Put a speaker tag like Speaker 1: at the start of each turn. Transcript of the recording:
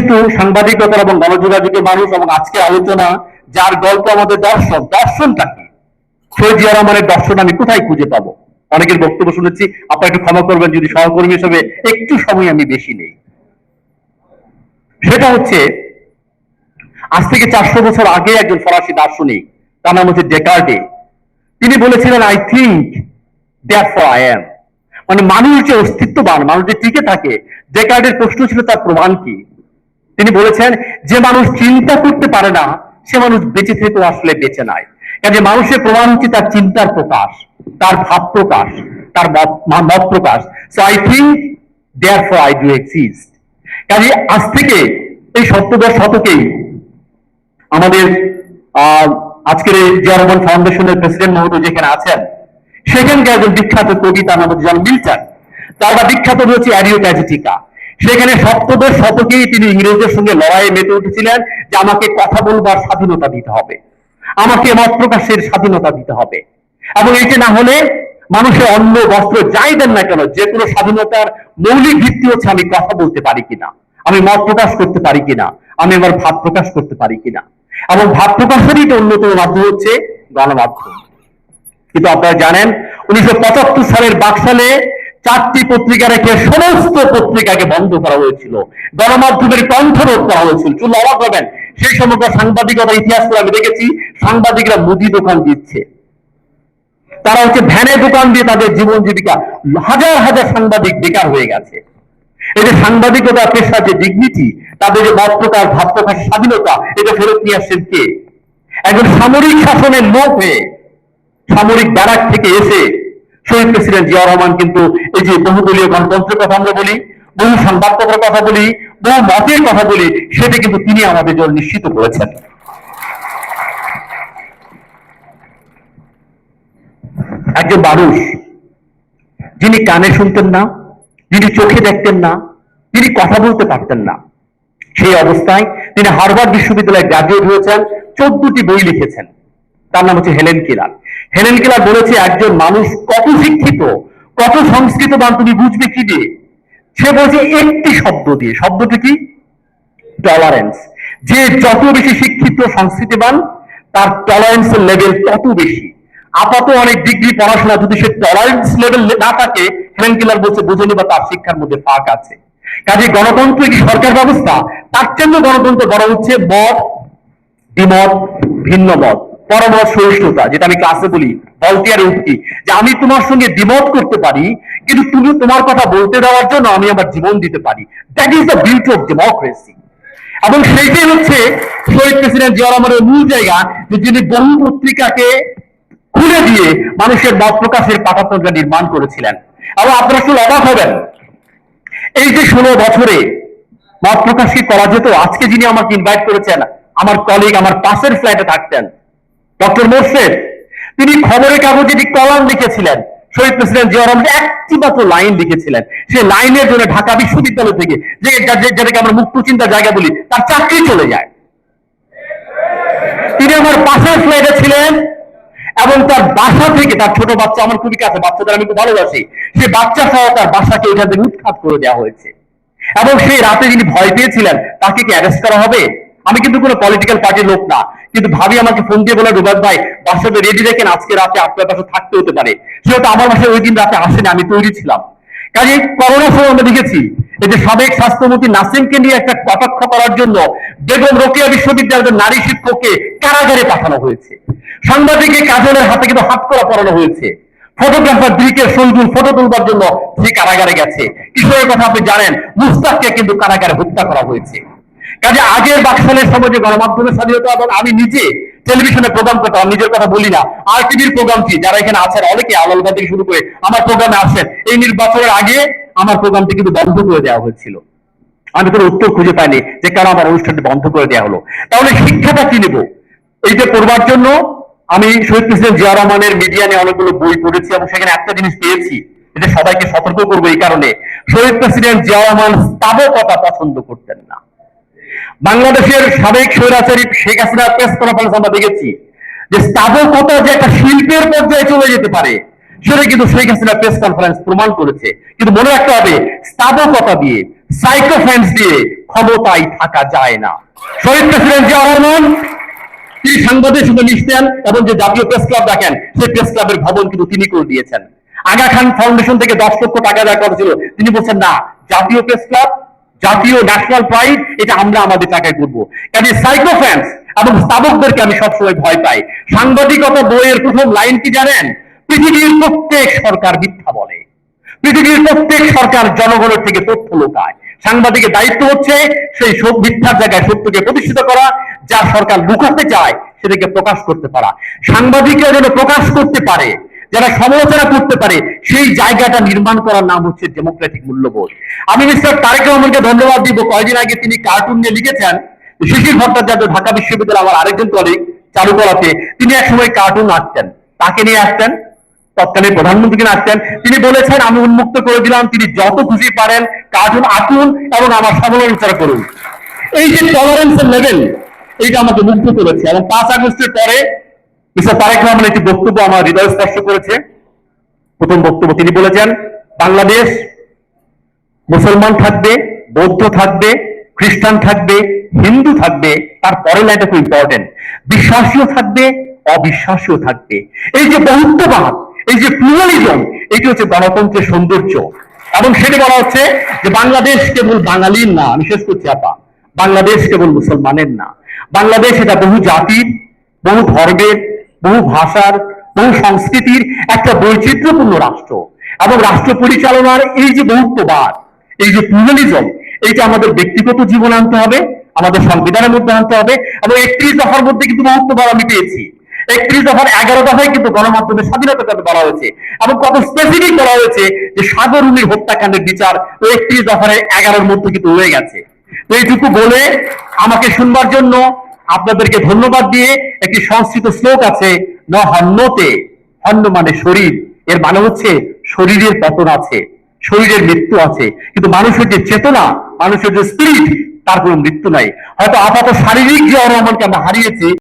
Speaker 1: যেহেতু সাংবাদিকতা এবং গণযোগাযোগের মানুষ এবং আজকে আলোচনা, যার গল্প আমাদের দর্শন দর্শনটা কি শহীদ জিয়া রহমানের দর্শন আমি কোথায় খুঁজে পাবো? অনেকের বক্তব্য শুনেছি, আপনারা একটু ক্ষমা করবেন, যদি সহকর্মী হিসেবে একটু সময় আমি বেশি নেই। সেটা হচ্ছে, আজ থেকে চারশো বছর আগে একজন ফরাসি দার্শনিক, তার নাম হচ্ছে ডেকার্ডে তিনি বলেছিলেন I think that I am মানে মানুষ যে অস্তিত্ববান, মানুষ যে টিকে থাকে ডেকার্ডের প্রশ্ন ছিল, তার প্রমাণ কি? তিনি বলেছেন, যে মানুষ চিন্তা করতে পারে না, সে মানুষ বেঁচে থেকেও আসলে বেঁচে নাই। কাজে মানুষের প্রমাণ হচ্ছে তার চিন্তার প্রকাশ, তার ভাব প্রকাশ, তার মত প্রকাশ। So I think therefore I do exist কাজে আজ থেকে এই সপ্তদশ শতকেই আমাদের আজকের জিয়া ফাউন্ডেশনের প্রেসিডেন্ট মহোদয় যেখানে আছেন, সেখানকার একজন বিখ্যাত কবি, তার নাম হচ্ছে জন মিল্টন। তার বিখ্যাত রয়েছে অ্যারিও সেখানে সপ্তদশ শতকেই তিনি ইংরেজদের সঙ্গে লড়াইয়ে মেতে উঠেছিলেন যে আমাকে কথা বলবার স্বাধীনতা দিতে হবে। আমাকে মত প্রকাশের স্বাধীনতা দিতে হবে। এবং এটি না হলে মানুষের অন্ন, বস্ত্র যাই দেন না কেন, যে কোনো স্বাধীনতার মৌলিক ভিত্তি হচ্ছে আমি কথা বলতে পারি কিনা, আমি মত প্রকাশ করতে পারি কিনা, আমি আমার ভাব প্রকাশ করতে পারি কিনা। এবং ভাব প্রকাশেরই তো অন্যতম মাধ্যম হচ্ছে গণমাধ্যম। কিন্তু আপনারা জানেন, উনিশশো পঁচাত্তর সালের বাকশালে চারটি পত্রিকা রেখে সমস্ত পত্রিকাকে বন্ধ করা হয়েছিল। গণমাধ্যমের কণ্ঠরোধ করা হয়েছিল। চুল অবাক হবেন। সেই সময়কার সাংবাদিকতা ইতিহাস আমি দেখেছি, সাংবাদিকরা মুদি দোকান দিচ্ছে। তারা হচ্ছে ভ্যানে দোকান দিয়ে তাদের জীবন জীবিকা। হাজার হাজার সাংবাদিক বেকার হয়ে গেছে। এই যে সাংবাদিকতা পেশার যে ডিগনিটি তাদের যে মত প্রকাশ, ভাব স্বাধীনতা, এটা ফেরত নিয়ে আসছেন কে? একজন সামরিক শাসনের লোক হয়ে, সামরিক ব্যারাক থেকে এসে শহীদ প্রেসিডেন্ট জিয়া রহমান কিন্তু এই যে বহুদলীয় গণতন্ত্রের কথা আমরা বলি, বহু সংবাদপত্রের কথা বলি, বহু মতের কথা বলি, সেটা কিন্তু তিনি আমাদের জন্য নিশ্চিত করেছেন। একজন মানুষ, যিনি কানে শুনতেন না, যিনি চোখে দেখতেন না, তিনি কথা বলতে পারতেন না, সেই অবস্থায় তিনি হার্ভার্ড বিশ্ববিদ্যালয়ে গ্রাজুয়েট হয়েছেন, চোদ্দটি বই লিখেছেন। তার নাম হচ্ছে হেলেন কিলার হেলেন কিলার বলেছে একজন মানুষ কত শিক্ষিত, কত সংস্কৃতবান তুমি বুঝবে কি দিয়ে? সে বলছে একটি শব্দ দিয়ে। শব্দটি কি? টলারেন্স যে যত বেশি শিক্ষিত, সংস্কৃতিবান, তার টলারেন্সের লেভেল তত বেশি। আপাত অনেক ডিগ্রি পড়াশোনা যদি সে টলারেন্স লেভেল না থাকে হেলেন কিলার বলছে, বুঝে নিবা তার শিক্ষার মধ্যে ফাঁক আছে। কাজে গণতন্ত্র কি সরকার ব্যবস্থা? তার জন্য গণতন্ত্র বড় হচ্ছে মত দ্বিমত ভিন্ন মত। পরমত সহিষ্ণুতা, যেটা আমি ক্লাসে বলি ভলটিয়ারে উঠি যে আমি তোমার সঙ্গে দ্বিমত করতে পারি, কিন্তু তুমি তোমার কথা বলতে দেওয়ার জন্য আমি আমার জীবন দিতে পারি। That is the beauty of democracy এবং সেইটাই হচ্ছে শহীদ প্রেসিডেন্ট জিয়া রহমানের মূল জায়গা, যে যিনি বহু পত্রিকাকে খুলে দিয়ে মানুষের মত প্রকাশের পাঠাতনটা নির্মাণ করেছিলেন। এবং আপনারা শুধু অবাক হবেন, এই যে ষোলো বছরে মত প্রকাশ কি করা যেত? আজকে যিনি আমাকে ইনভাইট করেছেন, আমার কলিগ আমার পাশের ফ্ল্যাটে থাকতেন ডক্টর মোর্শেদ, তিনি খবরের কাগজে একটি কলাম লিখেছিলেন, শহীদ প্রেসিডেন্ট জিয়া রহমান একটি মাত্র লাইন লিখেছিলেন, সেই লাইনের জন্য ঢাকা বিশ্ববিদ্যালয় থেকে যে যে- যেটাকে আমরা মুক্ত চিন্তার জায়গা বলি, তার চাকরি চলে যায়। তিনি আমার পাশের ফ্ল্যাটে ছিলেন, এবং তার বাসা থেকে তার ছোট বাচ্চা আমার খুবই কাছে, বাচ্চাদের আমি খুব ভালোবাসি। সে বাচ্চা সহ তার বাসাকে ওইখান থেকে উৎখাত করে দেওয়া হয়েছে। এবং সেই রাতে যিনি ভয় পেয়েছিলেন, তাকে কি অ্যারেস্ট করা হবে? আমি কিন্তু কোনো পলিটিক্যাল পার্টির লোক না। কিন্তু ভাবি আমাকে ফোন দিয়ে বলে রুবাদ ভাই বাসাতে রেডি রেখেন আজকে রাতে আপনার বাসা থাকতে হতে পারে। সেহেতু আমার বাসায় ওই দিন রাতে আসেনি, আমি তৈরি ছিলাম। কাজে করোনার সময় আমরা দেখেছি। এই যে সাবেক স্বাস্থ্যমন্ত্রী নাসিমকে নিয়ে একটা কটাক্ষ করার জন্য বেগম রোকেয়া বিশ্ববিদ্যালয়ের নারী শিক্ষককে কারাগারে পাঠানো হয়েছে। সাংবাদিকের কাজলের হাতে কিন্তু হাত করা পড়ানো হয়েছে। ফটোগ্রাফার দিকে সঞ্জুল ফটো তুলবার জন্য সে কারাগারে গেছে। কিশোরের কথা আপনি জানেন, মুস্তাককে কিন্তু কারাগারে হত্যা করা হয়েছে। কাজে আগের সময় যে গণমাধ্যমের স্বাধীনতা এবং আমি নিজে টেলিভিশনে প্রোগ্রাম করতাম, নিজের কথা বলি না। আর টিভির প্রোগ্রাম কি? যারা এখানে আছেন অনেকে আলালবা থেকে শুরু করে আমার প্রোগ্রামে আসেন। এই নির্বাচনের আগে আমার প্রোগ্রামটি কিন্তু বন্ধ করে দেওয়া হয়েছিল। আমি কোনো উত্তর খুঁজে পাইনি যে কেন আমার অনুষ্ঠানটি বন্ধ করে দেওয়া হলো। তাহলে শিক্ষাটা কি নেব? এইটা করবার জন্য আমি শহীদ প্রেসিডেন্ট জিয়া রহমানের মিডিয়া নিয়ে অনেকগুলো বই পড়েছি এবং সেখানে একটা জিনিস পেয়েছি, এটা সবাইকে সতর্ক করব এই কারণে। শহীদ প্রেসিডেন্ট জিয়া রহমান স্থাবকতা পছন্দ করতেন না। বাংলাদেশের সাবেক স্বৈরাচারী শেখ হাসিনা প্রেস কনফারেন্স আমরা দেখেছি যে স্থাবকতা যে একটা শিল্পের পর্যায়ে চলে যেতে পারে, সেটা কিন্তু শেখ হাসিনা প্রেস কনফারেন্স প্রমাণ করেছে। কিন্তু মনে রাখতে হবে স্থাবকতা দিয়ে সাইকোফ্যান্স দিয়ে ক্ষমতায় থাকা যায় না। শহীদ প্রেসিডেন্ট জিয়া রহমান, তিনি সাংবাদিক সঙ্গে মিশতেন এবং যে জাতীয় প্রেস ক্লাব দেখেন, সেই প্রেস ক্লাবের ভবন কিন্তু তিনি করে দিয়েছেন। আগা খান ফাউন্ডেশন থেকে দশ লক্ষ টাকা দেওয়ার কথা ছিল। তিনি বলছেন, না, জাতীয় প্রেস ক্লাব জাতীয় ন্যাশনাল প্রাইড এটা আমরা আমাদের টাকায় করব। কাজে সাইকোফ্যান্স এবং স্থাবকদেরকে আমি সবসময় ভয় পাই। সাংবাদিকতা বইয়ের প্রথম লাইন কি জানেন? পৃথিবীর প্রত্যেক সরকার মিথ্যা বলে। পৃথিবীর প্রত্যেক সরকার জনগণের থেকে তথ্য লোকায়। সাংবাদিকের দায়িত্ব হচ্ছে সেই মিথ্যার জায়গায় সত্যকে প্রতিষ্ঠিত করা, যা সরকার লুকাতে চায়, সেটাকে প্রকাশ করতে পারা। সাংবাদিকরা যেন প্রকাশ করতে পারে যারা সমালোচনা করতে পারে, সেই জায়গাটা নির্মাণ করার নাম হচ্ছে ডেমোক্রেটিক মূল্যবোধ। আমি মিস্টার তারেক রহমানকে ধন্যবাদ দিব। কয়েকদিন আগে তিনি কার্টুন নিয়ে লিখেছেন শিশির ভট্টাচার্য, ঢাকা বিশ্ববিদ্যালয় আমার আরেকজন কলিগ চারুকলাতে, তিনি এক সময় কার্টুন আঁকতেন তাকে নিয়ে আসতেন? তৎকালীন প্রধানমন্ত্রীকে আসছেন তিনি বলেছেন, আমি উন্মুক্ত করে দিলাম, তিনি যত খুশি পারেন কার্টুন আঁকুন এবং আমার সমালোচনা করুন। এই যে টলারেন্সের লেভেল এইটা আমাকে মুগ্ধ করেছে। এবং পাঁচ আগস্টের পরে মিস্টার তারেক রহমান একটি বক্তব্য আমার হৃদয় স্পর্শ করেছে। প্রথম বক্তব্য তিনি বলেছেন, বাংলাদেশ মুসলমান থাকবে, বৌদ্ধ থাকবে, খ্রিস্টান থাকবে, হিন্দু থাকবে, তার পরের লাইনটা খুব ইম্পর্টেন্ট বিশ্বাসীও থাকবে, অবিশ্বাসীও থাকবে। এই যে বহুত্ববাদ এই যে প্লুরালিজম এটি হচ্ছে গণতন্ত্রের সৌন্দর্য। এবং সেটা বলা হচ্ছে যে বাংলাদেশ কেবল বাঙালির না, আমি শেষ করছি আপা, বাংলাদেশ কেবল মুসলমানের না। বাংলাদেশ এটা বহু জাতির বহু ধর্মের বহু ভাষার, বহু সংস্কৃতির একটা বৈচিত্র্যপূর্ণ রাষ্ট্র। এবং রাষ্ট্র পরিচালনার এই যে বহুত্ববাদ এই যে প্লুরালিজম এইটা আমাদের ব্যক্তিগত জীবনে আনতে হবে, আমাদের সংবিধানের মধ্যে আনতে হবে, এবং একত্রিশ দফার মধ্যে কিন্তু বহুত্ববাদ আমি পেয়েছি। একত্রিশ দফার এগারো দফায় কিন্তু গণমাধ্যমের স্বাধীনতার কথা বলা হয়েছে? এবং কত স্পেসিফিক বলা হয়েছে যে সাগরুনির হত্যাকাণ্ডের বিচার ওই একত্রিশ দফার এগারোর মধ্যে কিন্তু হয়ে গেছে। তো এইটুকু বলে আমাকে শুনবার জন্য আপনাদেরকে ধন্যবাদ দিয়ে একটি সংস্কৃত শ্লোক আছে, ন হন্নতে, হন্ন মানে শরীর। এর মানে হচ্ছে শরীরের পতন আছে, শরীরের মৃত্যু আছে। কিন্তু মানুষের যে চেতনা, মানুষের যে স্পিরিট তার কোনো মৃত্যু নাই। হয়তো আপাতত শারীরিক যে অনুমানকে আমরা হারিয়েছি